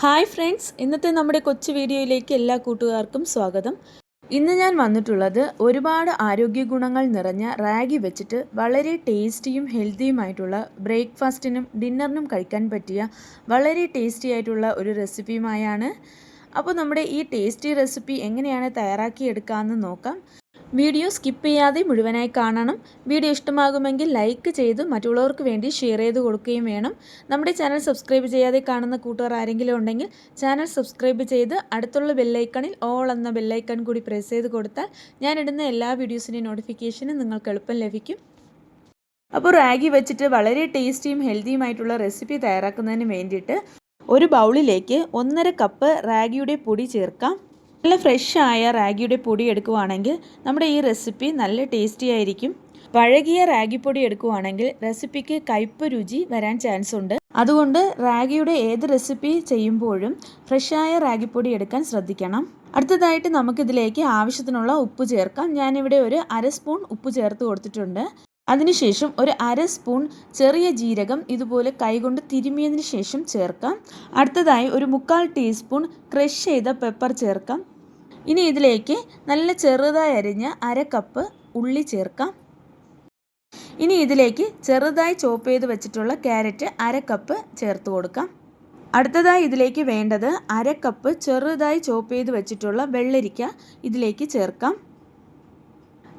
Hi friends ഇന്നത്തെ നമ്മുടെ കൊച്ചു വീഡിയോയിലേക്ക് എല്ലാ കൂട്ടുകാർക്കും സ്വാഗതം. ഇന്ന് ഞാൻ വന്നിട്ടുള്ളത് ഒരുപാട് ആരോഗ്യ ഗുണങ്ങൾ നിറഞ്ഞ റാഗി വെച്ചിട്ട് വളരെ ടേസ്റ്റിയും ഹെൽത്തിയുമായിട്ടുള്ള ബ്രേക്ക്ഫാസ്റ്റിനും ഡിന്നറിനും കഴിക്കാൻ പറ്റിയ വളരെ ടേസ്റ്റി ആയിട്ടുള്ള ഒരു റെസിപ്പിയുമായാണ്. അപ്പോൾ നമ്മുടെ ഈ ടേസ്റ്റി റെസിപ്പി എങ്ങനെയാണ് തയ്യാറാക്കിയെടുക്കാമെന്ന് നോക്കാം. വീഡിയോ സ്കിപ്പ് ചെയ്യാതെ മുഴുവനായി കാണണം. വീഡിയോ ഇഷ്ടമാകുമെങ്കിൽ ലൈക്ക് ചെയ്ത് മറ്റുള്ളവർക്ക് വേണ്ടി ഷെയർ ചെയ്ത് കൊടുക്കുകയും വേണം. നമ്മുടെ ചാനൽ സബ്സ്ക്രൈബ് ചെയ്യാതെ കാണുന്ന കൂട്ടുകാർ ആരെങ്കിലും ഉണ്ടെങ്കിൽ ചാനൽ സബ്സ്ക്രൈബ് ചെയ്ത് അടുത്തുള്ള ബെല്ലൈക്കണിൽ ഓൾ എന്ന ബെല്ലൈക്കൺ കൂടി പ്രസ് ചെയ്ത് കൊടുത്താൽ ഞാനിടുന്ന എല്ലാ വീഡിയോസിന്റെയും നോട്ടിഫിക്കേഷനും നിങ്ങൾക്ക് എളുപ്പം ലഭിക്കും. അപ്പോൾ റാഗി വെച്ചിട്ട് വളരെ ടേസ്റ്റിയും ഹെൽത്തിയുമായിട്ടുള്ള റെസിപ്പി തയ്യാറാക്കുന്നതിന് വേണ്ടിയിട്ട് ഒരു ബൗളിലേക്ക് ഒന്നര കപ്പ് റാഗിയുടെ പൊടി ചേർക്കാം. നല്ല ഫ്രഷ് ആയ റാഗിയുടെ പൊടി എടുക്കുവാണെങ്കിൽ നമ്മുടെ ഈ റെസിപ്പി നല്ല ടേസ്റ്റി ആയിരിക്കും. പഴകിയ റാഗി പൊടി എടുക്കുവാണെങ്കിൽ റെസിപ്പിക്ക് കയ്പ് രുചി വരാൻ ചാൻസ് ഉണ്ട്. അതുകൊണ്ട് റാഗിയുടെ ഏത് റെസിപ്പി ചെയ്യുമ്പോഴും ഫ്രഷായ റാഗിപ്പൊടി എടുക്കാൻ ശ്രദ്ധിക്കണം. അടുത്തതായിട്ട് നമുക്കിതിലേക്ക് ആവശ്യത്തിനുള്ള ഉപ്പ് ചേർക്കാം. ഞാനിവിടെ ഒരു അര സ്പൂൺ ഉപ്പ് ചേർത്ത് കൊടുത്തിട്ടുണ്ട്. അതിനുശേഷം ഒരു അര സ്പൂൺ ചെറിയ ജീരകം ഇതുപോലെ കൈകൊണ്ട് തിരുമിയതിന് ശേഷം ചേർക്കാം. അടുത്തതായി ഒരു മുക്കാൽ ടീസ്പൂൺ ക്രഷ് ചെയ്ത പെപ്പർ ചേർക്കാം. ഇനി ഇതിലേക്ക് നല്ല ചെറുതായി അരിഞ്ഞ അര കപ്പ് ഉള്ളി ചേർക്കാം. ഇനി ഇതിലേക്ക് ചെറുതായി ചോപ്പ് ചെയ്ത് വെച്ചിട്ടുള്ള ക്യാരറ്റ് അര കപ്പ് ചേർത്ത് കൊടുക്കാം. അടുത്തതായി ഇതിലേക്ക് വേണ്ടത് അര കപ്പ് ചെറുതായി ചോപ്പ് ചെയ്ത് വെച്ചിട്ടുള്ള വെള്ളരിക്ക ഇതിലേക്ക് ചേർക്കാം.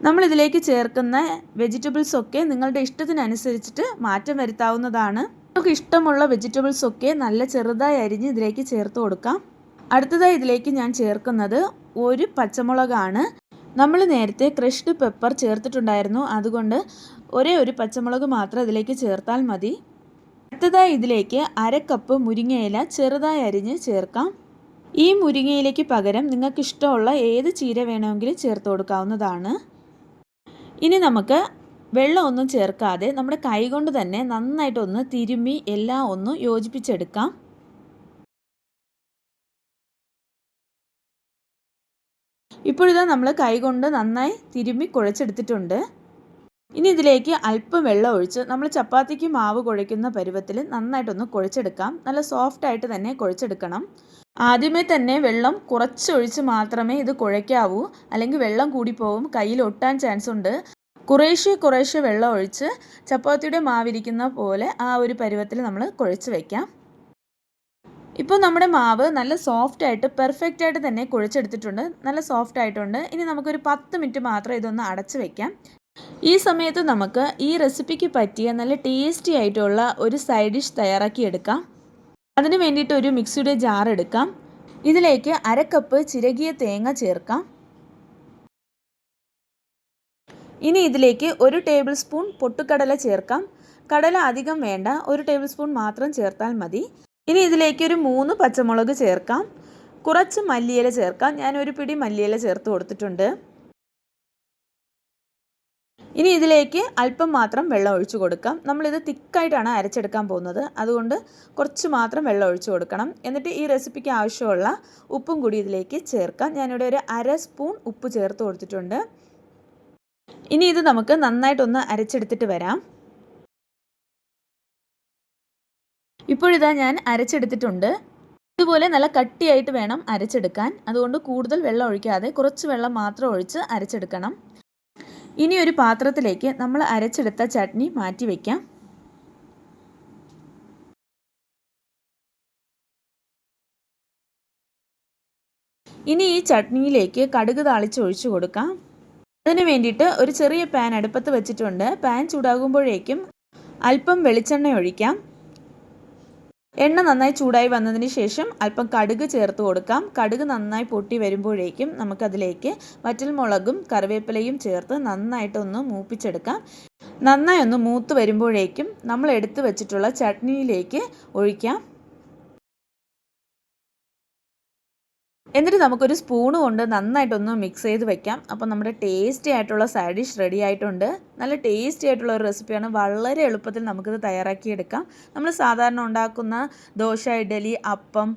നമ്മളിതിലേക്ക് ചേർക്കുന്ന വെജിറ്റബിൾസൊക്കെ നിങ്ങളുടെ ഇഷ്ടത്തിനനുസരിച്ചിട്ട് മാറ്റം വരുത്താവുന്നതാണ്. നമുക്ക് ഇഷ്ടമുള്ള വെജിറ്റബിൾസൊക്കെ നല്ല ചെറുതായി അരിഞ്ഞ് ഇതിലേക്ക് ചേർത്ത് കൊടുക്കാം. അടുത്തതായി ഇതിലേക്ക് ഞാൻ ചേർക്കുന്നത് ഒരു പച്ചമുളകാണ്. നമ്മൾ നേരത്തെ ക്രഷ്ഡ് പെപ്പർ ചേർത്തിട്ടുണ്ടായിരുന്നു. അതുകൊണ്ട് ഒരേ ഒരു പച്ചമുളക് മാത്രം അതിലേക്ക് ചേർത്താൽ മതി. അടുത്തതായി ഇതിലേക്ക് അര കപ്പ് മുരിങ്ങയില ചെറുതായി അരിഞ്ഞ് ചേർക്കാം. ഈ മുരിങ്ങയിലേക്ക് പകരം നിങ്ങൾക്ക് ഇഷ്ടമുള്ള ഏത് ചീര വേണമെങ്കിലും ചേർത്ത് കൊടുക്കാവുന്നതാണ്. ഇനി നമുക്ക് വെള്ളമൊന്നും ചേർക്കാതെ നമ്മുടെ കൈ കൊണ്ട് തന്നെ നന്നായിട്ടൊന്ന് തിരുമ്മി എല്ലാം ഒന്ന് യോജിപ്പിച്ചെടുക്കാം. ഇപ്പോഴിതാ നമ്മൾ കൈകൊണ്ട് നന്നായി തിരുമ്മി കുഴച്ചെടുത്തിട്ടുണ്ട്. ഇനി ഇതിലേക്ക് അല്പം വെള്ളം ഒഴിച്ച് നമ്മൾ ചപ്പാത്തിക്ക് മാവ് കുഴയ്ക്കുന്ന പരുവത്തിൽ നന്നായിട്ടൊന്ന് കുഴച്ചെടുക്കാം. നല്ല സോഫ്റ്റ് ആയിട്ട് തന്നെ കുഴച്ചെടുക്കണം. ആദ്യമേ തന്നെ വെള്ളം കുറച്ചൊഴിച്ച് മാത്രമേ ഇത് കുഴയ്ക്കാവൂ. അല്ലെങ്കിൽ വെള്ളം കൂടിപ്പോവും കയ്യിൽ ഒട്ടാൻ ചാൻസ് ഉണ്ട്. കുറേശ്ശെ കുറേശ്ശെ വെള്ളം ഒഴിച്ച് ചപ്പാത്തിയുടെ മാവിരിക്കുന്ന പോലെ ആ ഒരു പരുവത്തിൽ നമ്മൾ കുഴച്ച് വയ്ക്കാം ഇപ്പോൾ നമ്മുടെ മാവ് നല്ല സോഫ്റ്റ് ആയിട്ട് പെർഫെക്റ്റ് ആയിട്ട് തന്നെ കുഴച്ചെടുത്തിട്ടുണ്ട്. നല്ല സോഫ്റ്റ് ആയിട്ടുണ്ട്. ഇനി നമുക്കൊരു പത്ത് മിനിറ്റ് മാത്രം ഇതൊന്ന് അടച്ച് വെക്കാം. ഈ സമയത്ത് നമുക്ക് ഈ റെസിപ്പിക്ക് പറ്റിയ നല്ല ടേസ്റ്റി ആയിട്ടുള്ള ഒരു സൈഡ് ഡിഷ് തയ്യാറാക്കി എടുക്കാം. അതിന് വേണ്ടിയിട്ട് ഒരു മിക്സിയുടെ ജാർ എടുക്കാം. ഇതിലേക്ക് അര കപ്പ് ചിരകിയ തേങ്ങ ചേർക്കാം. ഇനി ഇതിലേക്ക് ഒരു ടേബിൾ സ്പൂൺ പൊട്ടുകടല ചേർക്കാം. കടല അധികം വേണ്ട. ഒരു ടേബിൾ സ്പൂൺ മാത്രം ചേർത്താൽ മതി. ഇനി ഇതിലേക്ക് ഒരു മൂന്ന് പച്ചമുളക് ചേർക്കാം. കുറച്ച് മല്ലിയില ചേർക്കാം. ഞാൻ ഒരു പിടി മല്ലിയില ചേർത്ത് കൊടുത്തിട്ടുണ്ട്. ഇനി ഇതിലേക്ക് അല്പം മാത്രം വെള്ളം ഒഴിച്ചു കൊടുക്കാം. നമ്മളിത് തിക്കായിട്ടാണ് അരച്ചെടുക്കാൻ പോകുന്നത്. അതുകൊണ്ട് കുറച്ച് മാത്രം വെള്ളം ഒഴിച്ചു കൊടുക്കണം. എന്നിട്ട് ഈ റെസിപ്പിക്ക് ആവശ്യമുള്ള ഉപ്പും കൂടി ഇതിലേക്ക് ചേർക്കാം. ഞാനിവിടെ ഒരു അര സ്പൂൺ ഉപ്പ് ചേർത്ത് കൊടുത്തിട്ടുണ്ട്. ഇനി ഇത് നമുക്ക് നന്നായിട്ടൊന്ന് അരച്ചെടുത്തിട്ട് വരാം. ഇപ്പോഴിതാ ഞാൻ അരച്ചെടുത്തിട്ടുണ്ട്. ഇതുപോലെ നല്ല കട്ടിയായിട്ട് വേണം അരച്ചെടുക്കാൻ. അതുകൊണ്ട് കൂടുതൽ വെള്ളം ഒഴിക്കാതെ കുറച്ച് വെള്ളം മാത്രം ഒഴിച്ച് അരച്ചെടുക്കണം. ഇനി ഒരു പാത്രത്തിലേക്ക് നമ്മൾ അരച്ചെടുത്ത ചട്നി മാറ്റി വയ്ക്കാം ഇനി ഈ ചട്നിയിലേക്ക് കടുക് താളിച്ച് ഒഴിച്ചു കൊടുക്കാം. അതിന് വേണ്ടിയിട്ട് ഒരു ചെറിയ പാൻ അടുപ്പത്ത് വെച്ചിട്ടുണ്ട്. പാൻ ചൂടാകുമ്പോഴേക്കും അല്പം വെളിച്ചെണ്ണ ഒഴിക്കാം. എണ്ണ നന്നായി ചൂടായി വന്നതിന് ശേഷം അല്പം കടുക് ചേർത്ത് കൊടുക്കാം. കടുക് നന്നായി പൊട്ടി വരുമ്പോഴേക്കും നമുക്കതിലേക്ക് വറ്റൽമുളകും കറിവേപ്പിലയും ചേർത്ത് നന്നായിട്ടൊന്ന് മൂപ്പിച്ചെടുക്കാം. നന്നായി ഒന്ന് മൂത്ത് വരുമ്പോഴേക്കും നമ്മൾ എടുത്തു വെച്ചിട്ടുള്ള ചട്നിയിലേക്ക് ഒഴിക്കാം. എന്നിട്ട് നമുക്കൊരു സ്പൂൺ കൊണ്ട് നന്നായിട്ടൊന്ന് മിക്സ് ചെയ്ത് വെക്കാം. അപ്പോൾ നമ്മുടെ ടേസ്റ്റി ആയിട്ടുള്ള സൈഡ് ഡിഷ് റെഡി ആയിട്ടുണ്ട്. നല്ല ടേസ്റ്റി ആയിട്ടുള്ള ഒരു റെസിപ്പിയാണ് വളരെ എളുപ്പത്തിൽ നമുക്കിത് തയ്യാറാക്കിയെടുക്കാം. നമ്മൾ സാധാരണ ഉണ്ടാക്കുന്ന ദോശ ഇഡലി അപ്പം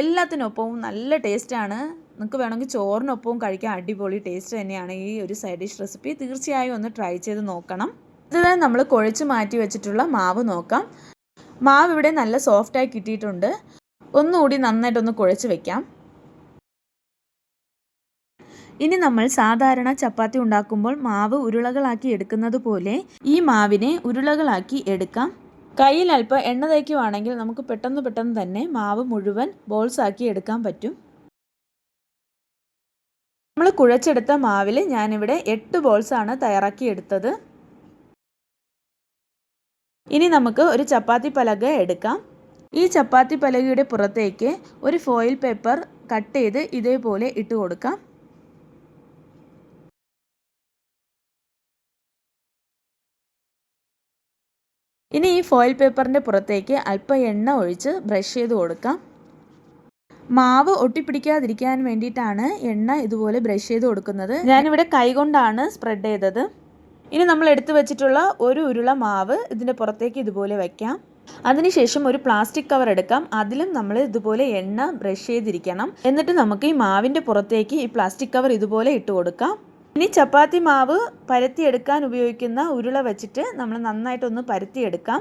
എല്ലാത്തിനൊപ്പവും നല്ല ടേസ്റ്റാണ് നിങ്ങൾക്ക് വേണമെങ്കിൽ ചോറിനൊപ്പവും കഴിക്കാൻ അടിപൊളി ടേസ്റ്റ് തന്നെയാണ് ഈ ഒരു സൈഡ് ഡിഷ് റെസിപ്പി തീർച്ചയായും ഒന്ന് ട്രൈ ചെയ്ത് നോക്കണം. ഇതായി നമ്മൾ കുഴച്ച് മാറ്റി വെച്ചിട്ടുള്ള മാവ് നോക്കാം. മാവ് ഇവിടെ നല്ല സോഫ്റ്റായി കിട്ടിയിട്ടുണ്ട്. ഒന്നുകൂടി നന്നായിട്ടൊന്ന് കുഴച്ച് വെക്കാം. ഇനി നമ്മൾ സാധാരണ ചപ്പാത്തി ഉണ്ടാക്കുമ്പോൾ മാവ് ഉരുളകളാക്കി എടുക്കുന്നത് പോലെ ഈ മാവിനെ ഉരുളകളാക്കി എടുക്കാം. കയ്യിൽ അല്പം എണ്ണ തേക്കുവാണെങ്കിൽ നമുക്ക് പെട്ടെന്ന് പെട്ടെന്ന് തന്നെ മാവ് മുഴുവൻ ബോൾസ് ആക്കി എടുക്കാൻ പറ്റും. നമ്മൾ കുഴച്ചെടുത്ത മാവിൽ ഞാനിവിടെ എട്ട് ബോൾസാണ് തയ്യാറാക്കി എടുത്തത്. ഇനി നമുക്ക് ഒരു ചപ്പാത്തി പലക എടുക്കാം. ഈ ചപ്പാത്തി പലകയുടെ പുറത്തേക്ക് ഒരു ഫോയിൽ പേപ്പർ കട്ട് ചെയ്ത് ഇതേപോലെ ഇട്ട് കൊടുക്കാം. ഇനി ഈ ഫോയിൽ പേപ്പറിന്റെ പുറത്തേക്ക് അല്പം എണ്ണ ഒഴിച്ച് ബ്രഷ് ചെയ്ത് കൊടുക്കാം. മാവ് ഒട്ടിപ്പിടിക്കാതിരിക്കാൻ വേണ്ടിയിട്ടാണ് എണ്ണ ഇതുപോലെ ബ്രഷ് ചെയ്ത് കൊടുക്കുന്നത്. ഞാനിവിടെ കൈകൊണ്ടാണ് സ്പ്രെഡ് ചെയ്തത്. ഇനി നമ്മൾ എടുത്തു വെച്ചിട്ടുള്ള ഒരു ഉരുള മാവ് ഇതിന്റെ പുറത്തേക്ക് ഇതുപോലെ വയ്ക്കാം അതിനുശേഷം ഒരു പ്ലാസ്റ്റിക് കവർ എടുക്കാം. അതിലും നമ്മൾ ഇതുപോലെ എണ്ണ ബ്രഷ് ചെയ്തിരിക്കണം. എന്നിട്ട് നമുക്ക് ഈ മാവിന്റെ പുറത്തേക്ക് ഈ പ്ലാസ്റ്റിക് കവർ ഇതുപോലെ ഇട്ട് കൊടുക്കാം. ഇനി ചപ്പാത്തി മാവ് പരത്തിയെടുക്കാൻ ഉപയോഗിക്കുന്ന ഉരുള വെച്ചിട്ട് നമ്മൾ നന്നായിട്ടൊന്ന് പരത്തിയെടുക്കാം.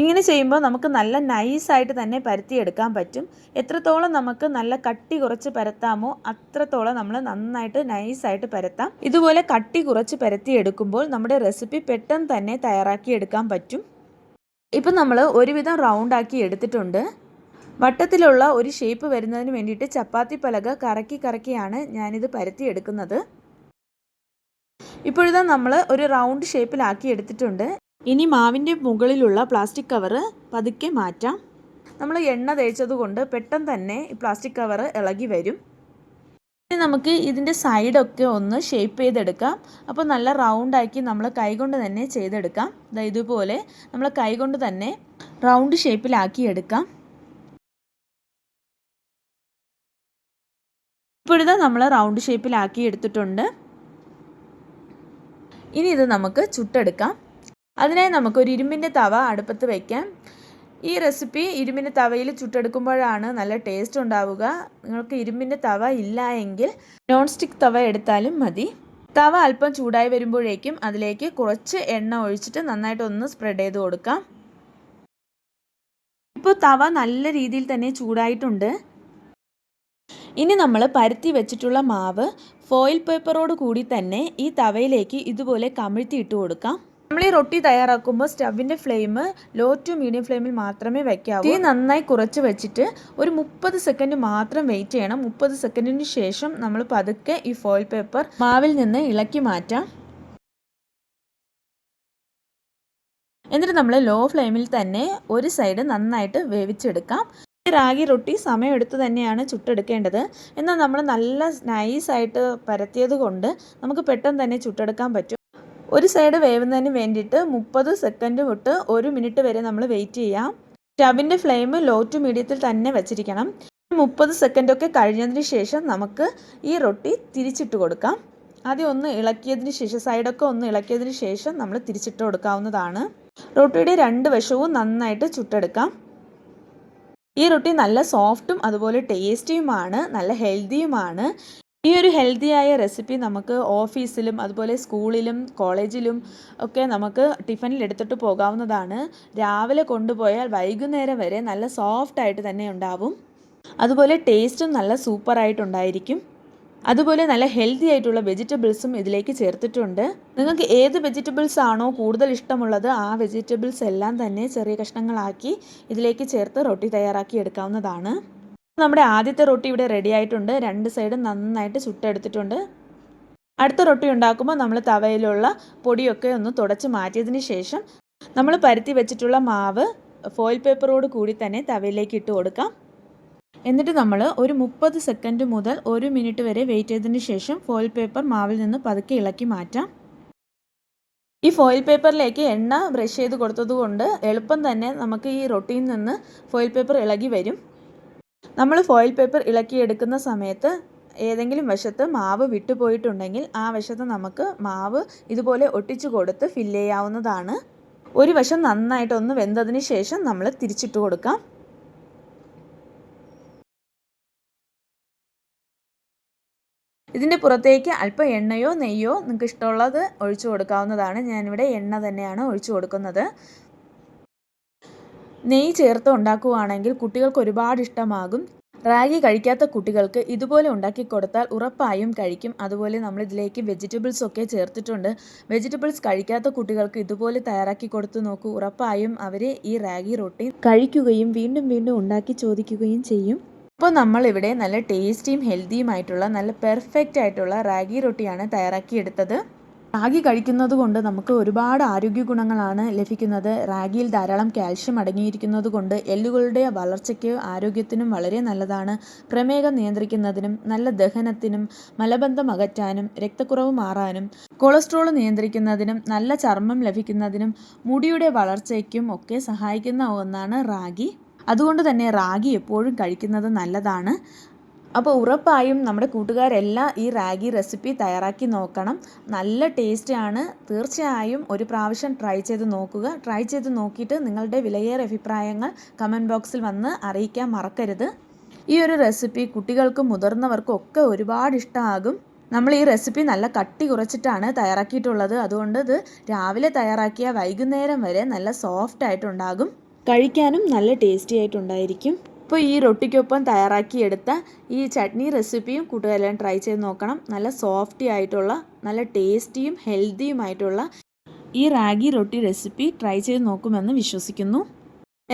ഇങ്ങനെ ചെയ്യുമ്പോൾ നമുക്ക് നല്ല നൈസായിട്ട് തന്നെ പരത്തിയെടുക്കാൻ പറ്റും. എത്രത്തോളം നമുക്ക് നല്ല കട്ടി കുറച്ച് പരത്താമോ അത്രത്തോളം നമ്മൾ നന്നായിട്ട് നൈസായിട്ട് പരത്താം. ഇതുപോലെ കട്ടി കുറച്ച് പരത്തിയെടുക്കുമ്പോൾ നമ്മുടെ റെസിപ്പി പെട്ടെന്ന് തന്നെ തയ്യാറാക്കിയെടുക്കാൻ പറ്റും. ഇപ്പം നമ്മൾ ഒരുവിധം റൗണ്ടാക്കി എടുത്തിട്ടുണ്ട്. വട്ടത്തിലുള്ള ഒരു ഷേപ്പ് വരുന്നതിന് വേണ്ടിയിട്ട് ചപ്പാത്തി പലക കറക്കി കറക്കിയാണ് ഞാനിത് പരത്തിയെടുക്കുന്നത്. ഇപ്പോഴിതാ നമ്മൾ ഒരു റൗണ്ട് ഷേപ്പിലാക്കി എടുത്തിട്ടുണ്ട്. ഇനി മാവിന്റെ മുകളിലുള്ള പ്ലാസ്റ്റിക് കവറ് പതുക്കെ മാറ്റാം. നമ്മൾ എണ്ണ തേച്ചത് കൊണ്ട് പെട്ടെന്ന് തന്നെ ഈ പ്ലാസ്റ്റിക് കവറ് ഇളകി വരും. ഇനി നമുക്ക് ഇതിന്റെ സൈഡൊക്കെ ഒന്ന് ഷേപ്പ് ചെയ്തെടുക്കാം. അപ്പോൾ നല്ല റൗണ്ടാക്കി നമ്മൾ കൈകൊണ്ട് തന്നെ ചെയ്തെടുക്കാം. ഇതുപോലെ നമ്മൾ കൈകൊണ്ട് തന്നെ റൗണ്ട് ഷേപ്പിലാക്കി എടുക്കാം. ഇപ്പോഴത്തെ നമ്മൾ റൗണ്ട് ഷേപ്പിലാക്കി എടുത്തിട്ടുണ്ട്. ഇനി ഇത് നമുക്ക് ചുട്ടെടുക്കാം. അതിനായി നമുക്കൊരു ഇരുമ്പിന്റെ തവ അടുപ്പത്ത് വയ്ക്കാം ഈ റെസിപ്പി ഇരുമ്പിന്റെ തവയിൽ ചുട്ടെടുക്കുമ്പോഴാണ് നല്ല ടേസ്റ്റ് ഉണ്ടാവുക. നിങ്ങൾക്ക് ഇരുമ്പിന്റെ തവ ഇല്ല എങ്കിൽ നോൺ സ്റ്റിക്ക് തവ എടുത്താലും മതി. തവ അല്പം ചൂടായി വരുമ്പോഴേക്കും അതിലേക്ക് കുറച്ച് എണ്ണ ഒഴിച്ചിട്ട് നന്നായിട്ടൊന്ന് സ്പ്രെഡ് ചെയ്ത് കൊടുക്കാം. ഇപ്പോൾ തവ നല്ല രീതിയിൽ തന്നെ ചൂടായിട്ടുണ്ട്. ഇനി നമ്മൾ പരുത്തി വെച്ചിട്ടുള്ള മാവ് ഫോയിൽ പേപ്പറോട് കൂടി തന്നെ ഈ തവയിലേക്ക് ഇതുപോലെ കമിഴ്ത്തി ഇട്ട് കൊടുക്കാം. നമ്മൾ ഈ റൊട്ടി തയ്യാറാക്കുമ്പോൾ സ്റ്റവിന്റെ ഫ്ലെയിം ലോ ടു മീഡിയം ഫ്ലെയിമിൽ മാത്രമേ വയ്ക്കാവൂ. തീ നന്നായി കുറച്ച് വെച്ചിട്ട് ഒരു മുപ്പത് സെക്കൻഡ് മാത്രം വെയിറ്റ് ചെയ്യണം. മുപ്പത് സെക്കൻഡിന് ശേഷം നമ്മൾ പതുക്കെ ഈ ഫോയിൽ പേപ്പർ മാവിൽ നിന്ന് ഇളക്കി മാറ്റാം. എന്നിട്ട് നമ്മൾ ലോ ഫ്ലെയിമിൽ തന്നെ ഒരു സൈഡ് നന്നായിട്ട് വേവിച്ചെടുക്കാം. റാഗി റൊട്ടി സമയമെടുത്ത് തന്നെയാണ് ചുട്ടെടുക്കേണ്ടത്. എന്നാൽ നമ്മൾ നല്ല നൈസായിട്ട് പരത്തിയത് കൊണ്ട് നമുക്ക് പെട്ടെന്ന് തന്നെ ചുട്ടെടുക്കാൻ പറ്റും. ഒരു സൈഡ് വേവുന്നതിന് വേണ്ടിയിട്ട് മുപ്പത് സെക്കൻഡ് തൊട്ട് ഒരു മിനിറ്റ് വരെ നമ്മൾ വെയിറ്റ് ചെയ്യാം. സ്റ്റവിന്റെ ഫ്ലെയിം ലോ ടു മീഡിയത്തിൽ തന്നെ വെച്ചിരിക്കണം. മുപ്പത് സെക്കൻഡൊക്കെ കഴിഞ്ഞതിന് ശേഷം നമുക്ക് ഈ റൊട്ടി തിരിച്ചിട്ട് കൊടുക്കാം. ആദ്യം ഒന്ന് ഇളക്കിയതിന് ശേഷം സൈഡൊക്കെ ഒന്ന് ഇളക്കിയതിന് ശേഷം നമ്മൾ തിരിച്ചിട്ട് കൊടുക്കാവുന്നതാണ്. റൊട്ടിയുടെ രണ്ട് വശവും നന്നായിട്ട് ചുട്ടെടുക്കാം. ഈ റൊട്ടി നല്ല സോഫ്റ്റും അതുപോലെ ടേസ്റ്റിയുമാണ് നല്ല ഹെൽത്തിയുമാണ്. ഈ ഒരു ഹെൽത്തിയായ റെസിപ്പി നമുക്ക് ഓഫീസിലും അതുപോലെ സ്കൂളിലും കോളേജിലും ഒക്കെ നമുക്ക് ടിഫനിൽ എടുത്തിട്ട് പോകാവുന്നതാണ്. രാവിലെ കൊണ്ടുപോയാൽ വൈകുന്നേരം വരെ നല്ല സോഫ്റ്റായിട്ട് തന്നെ ഉണ്ടാവും. അതുപോലെ ടേസ്റ്റും നല്ല സൂപ്പറായിട്ടുണ്ടായിരിക്കും. അതുപോലെ നല്ല ഹെൽത്തി ആയിട്ടുള്ള വെജിറ്റബിൾസും ഇതിലേക്ക് ചേർത്തിട്ടുണ്ട്. നിങ്ങൾക്ക് ഏത് വെജിറ്റബിൾസ് ആണോ കൂടുതൽ ഇഷ്ടമുള്ളത് ആ വെജിറ്റബിൾസ് എല്ലാം തന്നെ ചെറിയ കഷ്ണങ്ങളാക്കി ഇതിലേക്ക് ചേർത്ത് റൊട്ടി തയ്യാറാക്കി എടുക്കാവുന്നതാണ്. നമ്മുടെ ആദ്യത്തെ റൊട്ടി ഇവിടെ റെഡി ആയിട്ടുണ്ട്. രണ്ട് സൈഡും നന്നായിട്ട് ചുട്ടെടുത്തിട്ടുണ്ട്. അടുത്ത റൊട്ടി ഉണ്ടാക്കുമ്പോൾ നമ്മൾ തവയിലുള്ള പൊടിയൊക്കെ ഒന്ന് തുടച്ച് മാറ്റിയതിന് ശേഷം നമ്മൾ പരുത്തി വെച്ചിട്ടുള്ള മാവ് ഫോയിൽ പേപ്പറോട് കൂടി തന്നെ തവയിലേക്ക് ഇട്ട് കൊടുക്കാം. എന്നിട്ട് നമ്മൾ ഒരു മുപ്പത് സെക്കൻഡ് മുതൽ ഒരു മിനിറ്റ് വരെ വെയിറ്റ് ചെയ്തതിന് ശേഷം ഫോയിൽ പേപ്പർ മാവിൽ നിന്ന് പതുക്കെ ഇളക്കി മാറ്റാം. ഈ ഫോയിൽ പേപ്പറിലേക്ക് എണ്ണ ബ്രഷ് ചെയ്ത് കൊടുത്തതുകൊണ്ട് എളുപ്പം തന്നെ നമുക്ക് ഈ റൊട്ടിയിൽ നിന്ന് ഫോയിൽ പേപ്പർ ഇളകി വരും. നമ്മൾ ഫോയിൽ പേപ്പർ ഇളക്കിയെടുക്കുന്ന സമയത്ത് ഏതെങ്കിലും വശത്ത് മാവ് വിട്ടുപോയിട്ടുണ്ടെങ്കിൽ ആ വശത്ത് നമുക്ക് മാവ് ഇതുപോലെ ഒട്ടിച്ചു കൊടുത്ത് ഫില്ല് ചെയ്യാവുന്നതാണ്. ഒരു വശം നന്നായിട്ടൊന്ന് വെന്തതിന് ശേഷം നമ്മൾ തിരിച്ചിട്ട് കൊടുക്കാം. ഇതിന്റെ പുറത്തേക്ക് അല്പം എണ്ണയോ നെയ്യോ നിങ്ങൾക്ക് ഇഷ്ടമുള്ളത് ഒഴിച്ചു കൊടുക്കാവുന്നതാണ്. ഞാനിവിടെ എണ്ണ തന്നെയാണ് ഒഴിച്ചു കൊടുക്കുന്നത്. നെയ്യ് ചേർത്ത് ഉണ്ടാക്കുകയാണെങ്കിൽ കുട്ടികൾക്ക് ഒരുപാട് ഇഷ്ടമാകും. റാഗി കഴിക്കാത്ത കുട്ടികൾക്ക് ഇതുപോലെ ഉണ്ടാക്കി കൊടുത്താൽ ഉറപ്പായും കഴിക്കും. അതുപോലെ നമ്മൾ ഇതിലേക്ക് വെജിറ്റബിൾസ് ഒക്കെ ചേർത്തിട്ടുണ്ട്. വെജിറ്റബിൾസ് കഴിക്കാത്ത കുട്ടികൾക്ക് ഇതുപോലെ തയ്യാറാക്കി കൊടുത്തു നോക്കൂ. ഉറപ്പായും അവർ ഈ റാഗി റൊട്ടി കഴിക്കുകയും വീണ്ടും വീണ്ടും ഉണ്ടാക്കി ചോദിക്കുകയും ചെയ്യും. അപ്പോൾ നമ്മളിവിടെ നല്ല ടേസ്റ്റിയും ഹെൽത്തിയുമായിട്ടുള്ള നല്ല പെർഫെക്റ്റ് ആയിട്ടുള്ള റാഗി റൊട്ടിയാണ് തയ്യാറാക്കിയെടുത്തത് റാഗി കഴിക്കുന്നത് കൊണ്ട് നമുക്ക് ഒരുപാട് ആരോഗ്യ ഗുണങ്ങളാണ് ലഭിക്കുന്നത്. റാഗിയിൽ ധാരാളം കാൽഷ്യം അടങ്ങിയിരിക്കുന്നത് കൊണ്ട് എല്ലുകളുടെ വളർച്ചയ്ക്ക് ആരോഗ്യത്തിനും വളരെ നല്ലതാണ്. പ്രമേഹം നിയന്ത്രിക്കുന്നതിനും നല്ല ദഹനത്തിനും മലബന്ധം അകറ്റാനും രക്തക്കുറവ് മാറാനും കൊളസ്ട്രോൾ നിയന്ത്രിക്കുന്നതിനും നല്ല ചർമ്മം ലഭിക്കുന്നതിനും മുടിയുടെ വളർച്ചയ്ക്കും ഒക്കെ സഹായിക്കുന്ന ഒന്നാണ് റാഗി. അതുകൊണ്ട് തന്നെ റാഗി എപ്പോഴും കഴിക്കുന്നത് നല്ലതാണ്. അപ്പോൾ ഉറപ്പായും നമ്മുടെ കൂട്ടുകാരെല്ലാം ഈ റാഗി റെസിപ്പി തയ്യാറാക്കി നോക്കണം. നല്ല ടേസ്റ്റാണ്. തീർച്ചയായും ഒരു പ്രാവശ്യം ട്രൈ ചെയ്ത് നോക്കുക. ട്രൈ ചെയ്ത് നോക്കിയിട്ട് നിങ്ങളുടെ വിലയേറെ അഭിപ്രായങ്ങൾ കമന്റ് ബോക്സിൽ വന്ന് അറിയിക്കാൻ മറക്കരുത്. ഈ ഒരു റെസിപ്പി കുട്ടികൾക്കും മുതിർന്നവർക്കും ഒക്കെ ഒരുപാട് ഇഷ്ടമാകും നമ്മൾ ഈ റെസിപ്പി നല്ല കട്ടി കുറച്ചിട്ടാണ് തയ്യാറാക്കിയിട്ടുള്ളത്. അതുകൊണ്ട് ഇത് രാവിലെ തയ്യാറാക്കിയ വൈകുന്നേരം വരെ നല്ല സോഫ്റ്റ് ആയിട്ടുണ്ടാകും. കഴിക്കാനും നല്ല ടേസ്റ്റി ആയിട്ടുണ്ടായിരിക്കും. ഇപ്പോൾ ഈ റൊട്ടിക്കൊപ്പം തയ്യാറാക്കിയെടുത്ത ഈ ചട്നി റെസിപ്പിയും കൂട്ടുകാരെല്ലാം ട്രൈ ചെയ്ത് നോക്കണം. നല്ല സോഫ്റ്റി ആയിട്ടുള്ള നല്ല ടേസ്റ്റിയും ഹെൽത്തിയുമായിട്ടുള്ള ഈ റാഗി റൊട്ടി റെസിപ്പി ട്രൈ ചെയ്ത് നോക്കുമെന്ന് വിശ്വസിക്കുന്നു.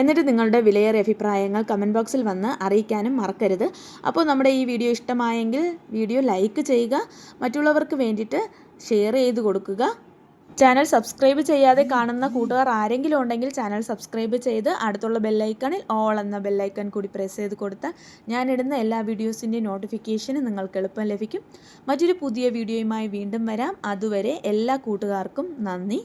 എന്നിട്ട് നിങ്ങളുടെ വിലയേറിയ അഭിപ്രായങ്ങൾ കമന്റ് ബോക്സിൽ വന്ന് അറിയിക്കാനും മറക്കരുത്. അപ്പോൾ നമ്മുടെ ഈ വീഡിയോ ഇഷ്ടമായെങ്കിൽ വീഡിയോ ലൈക്ക് ചെയ്യുക. മറ്റുള്ളവർക്ക് വേണ്ടിയിട്ട് ഷെയർ ചെയ്ത് കൊടുക്കുക. ചാനൽ സബ്സ്ക്രൈബ് ചെയ്യാതെ കാണുന്ന കൂട്ടുകാർ ആരെങ്കിലും ഉണ്ടെങ്കിൽ ചാനൽ സബ്സ്ക്രൈബ് ചെയ്ത് അടുത്തുള്ള ബെല്ലൈക്കണിൽ ഓൾ എന്ന ബെല്ലൈക്കൺ കൂടി പ്രസ് ചെയ്ത് കൊടുത്താൽ ഞാനിടുന്ന എല്ലാ വീഡിയോസിന്റെയും നോട്ടിഫിക്കേഷന് നിങ്ങൾക്ക് എളുപ്പം ലഭിക്കും. മറ്റൊരു പുതിയ വീഡിയോയുമായി വീണ്ടും വരാം. അതുവരെ എല്ലാ കൂട്ടുകാർക്കും നന്ദി.